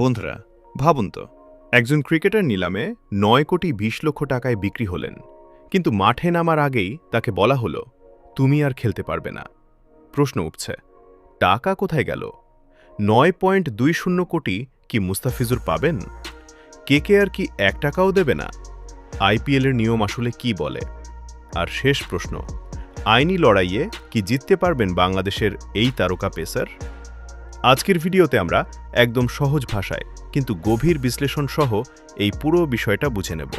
বন্ধুরা, ভাবুন তো, একজন ক্রিকেটার নিলামে নয় কোটি বিশ লক্ষ টাকায় বিক্রি হলেন, কিন্তু মাঠে নামার আগেই তাকে বলা হলো, তুমি আর খেলতে পারবে না। প্রশ্ন উঠছে, টাকা কোথায় গেল? নয় পয়েন্ট দুই শূন্য কোটি কি মুস্তাফিজুর পাবেন? কে কে আর কি এক টাকাও দেবে না? আইপিএলের নিয়ম আসলে কি বলে? আর শেষ প্রশ্ন, আইনি লড়াইয়ে কি জিততে পারবেন বাংলাদেশের এই তারকা পেসার? আজকের ভিডিওতে আমরা একদম সহজ ভাষায়, কিন্তু গভীর বিশ্লেষণ সহ এই পুরো বিষয়টা বুঝে নেব।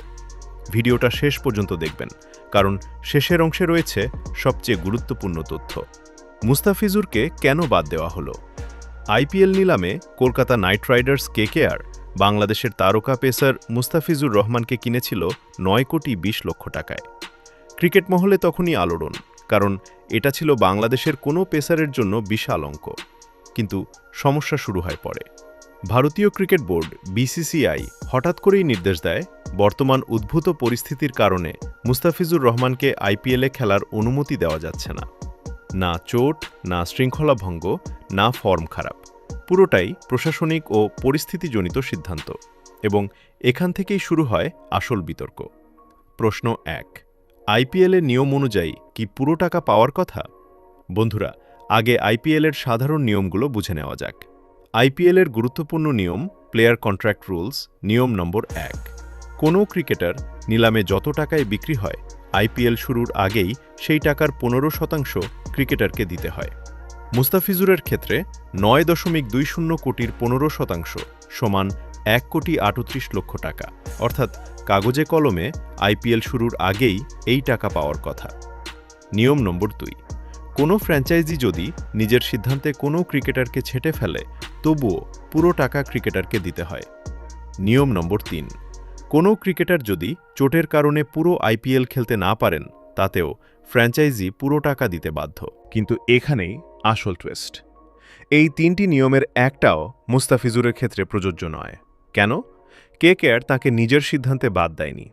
ভিডিওটা শেষ পর্যন্ত দেখবেন, কারণ শেষের অংশে রয়েছে সবচেয়ে গুরুত্বপূর্ণ তথ্য। মুস্তাফিজুরকে কেন বাদ দেওয়া হলো? আইপিএল নিলামে কলকাতা নাইট রাইডার্স কে কেকেআর, বাংলাদেশের তারকা পেসার মুস্তাফিজুর রহমানকে কিনেছিল নয় কোটি বিশ লক্ষ টাকায়। ক্রিকেট মহলে তখনই আলোড়ন, কারণ এটা ছিল বাংলাদেশের কোনো পেসারের জন্য বিশাল অঙ্ক। কিন্তু সমস্যা শুরু হয় পরে। ভারতীয় ক্রিকেট বোর্ড, বিসিসিআই, হঠাৎ করেই নির্দেশ দেয় বর্তমান উদ্ভূত পরিস্থিতির কারণে মুস্তাফিজুর রহমানকে আইপিএলে খেলার অনুমতি দেওয়া যাচ্ছে না। না চোট, না শৃঙ্খলা ভঙ্গ, না ফর্ম খারাপ। পুরোটাই প্রশাসনিক ও পরিস্থিতিজনিত সিদ্ধান্ত এবং এখান থেকেই শুরু হয় আসল বিতর্ক। প্রশ্ন এক আইপিএলের নিয়ম অনুযায়ী কি পুরো টাকা পাওয়ার কথা? বন্ধুরা আগে আইপিএলের সাধারণ নিয়মগুলো বুঝে নেওয়া যাক। আইপিএলের গুরুত্বপূর্ণ নিয়ম প্লেয়ার কন্ট্রাক্ট রুলস নিয়ম নম্বর এক। কোনো ক্রিকেটার নিলামে যত টাকায় বিক্রি হয় আইপিএল শুরুর আগেই সেই টাকার পনেরো শতাংশ ক্রিকেটারকে দিতে হয়। মুস্তাফিজুরের ক্ষেত্রে নয় দশমিক দুই শূন্য কোটির পনেরো শতাংশ সমান এক কোটি আটত্রিশ লক্ষ টাকা। অর্থাৎ কাগজে কলমে আইপিএল শুরুর আগেই এই টাকা পাওয়ার কথা। নিয়ম নম্বর দুই। কোনো ফ্র্যাঞ্চাইজি যদি নিজের সিদ্ধান্তে কোনো ক্রিকেটারকে ছেটে ফেলে, তবুও পুরো টাকা ক্রিকেটারকে দিতে হয়। নিয়ম নম্বর তিন, কোনো ক্রিকেটার যদি চোটের কারণে পুরো আইপিএল খেলতে না পারেন, তাতেও ফ্র্যাঞ্চাইজি পুরো টাকা দিতে বাধ্য। কিন্তু এখানেই আসল টুয়েস্ট এই তিনটি নিয়মের একটাও মুস্তাফিজুরের ক্ষেত্রে প্রযোজ্য নয়। কেন? কে কেয়ার তাকে নিজের সিদ্ধান্তে বাদ দেয়নি।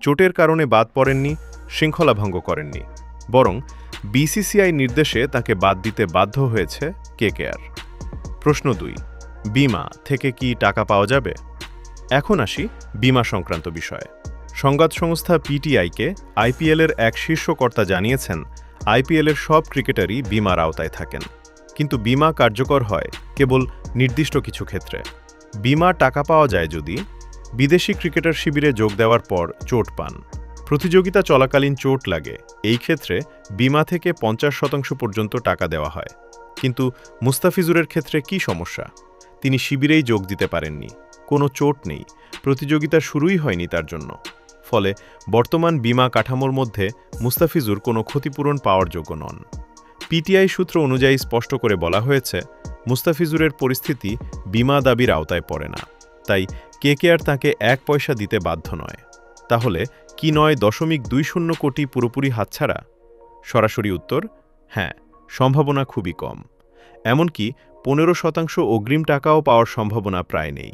চোটের কারণে বাদ পড়েননি, শৃঙ্খলা ভঙ্গ করেননি। বরং বিসিসিআই নির্দেশে তাকে বাদ দিতে বাধ্য হয়েছে কে কেয়ার প্রশ্ন দুই, বিমা থেকে কি টাকা পাওয়া যাবে? এখন আসি বিমা সংক্রান্ত বিষয়ে। সংবাদ সংস্থা পিটিআইকে আইপিএলের এক শীর্ষ কর্তা জানিয়েছেন আইপিএলের সব ক্রিকেটারই বিমার আওতায় থাকেন। কিন্তু বিমা কার্যকর হয় কেবল নির্দিষ্ট কিছু ক্ষেত্রে। বিমা টাকা পাওয়া যায় যদি বিদেশি ক্রিকেটার শিবিরে যোগ দেওয়ার পর চোট পান। প্রতিযোগিতা চলাকালীন চোট লাগে। এই ক্ষেত্রে বিমা থেকে পঞ্চাশ শতাংশ পর্যন্ত টাকা দেওয়া হয়। কিন্তু মুস্তাফিজুরের ক্ষেত্রে কি সমস্যা? তিনি শিবিরেই যোগ দিতে পারেননি। কোনো চোট নেই। প্রতিযোগিতা শুরুই হয়নি তার জন্য। ফলে বর্তমান বিমা কাঠামোর মধ্যে মুস্তাফিজুর কোনো ক্ষতিপূরণ পাওয়ার যোগ্য নন। পিটিআই সূত্র অনুযায়ী স্পষ্ট করে বলা হয়েছে, মুস্তাফিজুরের পরিস্থিতি বিমা দাবির আওতায় পড়ে না। তাই কে কে আর তাঁকে এক পয়সা দিতে বাধ্য নয়। তাহলে কি নয় দশমিক দুই শূন্য কোটি পুরোপুরি হাতছাড়া? সরাসরি উত্তর হ্যাঁ সম্ভাবনা খুবই কম। এমনকি পনেরো শতাংশ অগ্রিম টাকাও পাওয়ার সম্ভাবনা প্রায় নেই।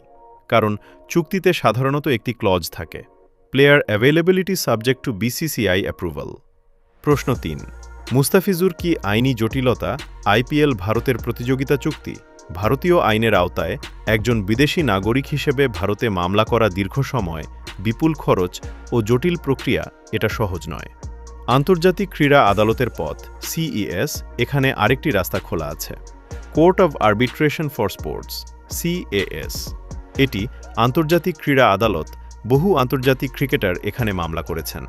কারণ চুক্তিতে সাধারণত একটি ক্লজ থাকে। Player availability subject to BCCI approval. প্রশ্ন তিন, মুস্তাফিজুর কি আইনি জটিলতা আইপিএল ভারতের প্রতিযোগিতা চুক্তি? ভারতীয় আইনের আওতায় একজন বিদেশি নাগরিক হিসেবে ভারতে মামলা করা দীর্ঘ সময় বিপুল খরচ ও জটিল প্রক্রিয়া এটা সহজ নয়। আন্তর্জাতিক ক্রীড়া আদালতের পথ সিইএস এখানে আরেকটি রাস্তা খোলা আছে। Court of arbitration for sports CAS এটি আন্তর্জাতিক ক্রীড়া আদালত বহু আন্তর্জাতিক ক্রিকেটার এখানে মামলা করেছেন,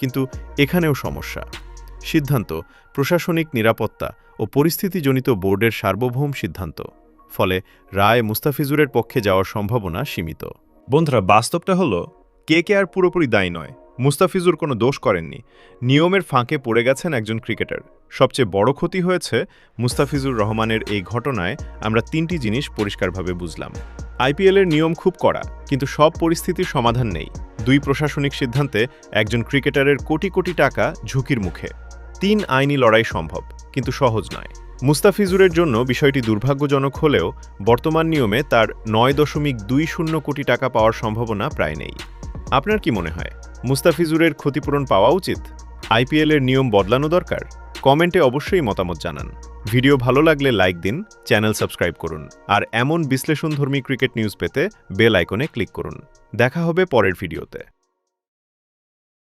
কিন্তু এখানেও সমস্যা। সিদ্ধান্ত, প্রশাসনিক নিরাপত্তা ও পরিস্থিতিজনিত বোর্ডের সার্বভৌম সিদ্ধান্ত, ফলে রায় মুস্তাফিজুরের পক্ষে যাওয়ার সম্ভাবনা সীমিত। বন্ধুরা, বাস্তবটা হলো কে কে আর পুরোপুরি দায়ী নয়। মুস্তাফিজুর কোনো দোষ করেননি। নিয়মের ফাঁকে পড়ে গেছেন একজন ক্রিকেটার। সবচেয়ে বড় ক্ষতি হয়েছে মুস্তাফিজুর রহমানের এই ঘটনায় আমরা তিনটি জিনিস পরিষ্কারভাবে বুঝলাম। আইপিএলের নিয়ম খুব কড়া, কিন্তু সব পরিস্থিতির সমাধান নেই। দুই প্রশাসনিক সিদ্ধান্তে একজন ক্রিকেটারের কোটি কোটি টাকা ঝুঁকির মুখে। তিন আইনি লড়াই সম্ভব, কিন্তু সহজ নয়। মুস্তাফিজুরের জন্য বিষয়টি দুর্ভাগ্যজনক হলেও বর্তমান নিয়মে তার নয় দশমিক দুই শূন্য কোটি টাকা পাওয়ার সম্ভাবনা প্রায় নেই। আপনার কি মনে হয়, মুস্তাফিজুরের ক্ষতিপূরণ পাওয়া উচিত? আইপিএলের নিয়ম বদলানো দরকার? কমেন্টে অবশ্যই মতামত জানান। ভিডিও ভালো লাগলে লাইক দিন, চ্যানেল সাবস্ক্রাইব করুন, আর এমন বিশ্লেষণধর্মী ক্রিকেট নিউজ পেতে বেল আইকনে ক্লিক করুন। দেখা হবে পরের ভিডিওতে।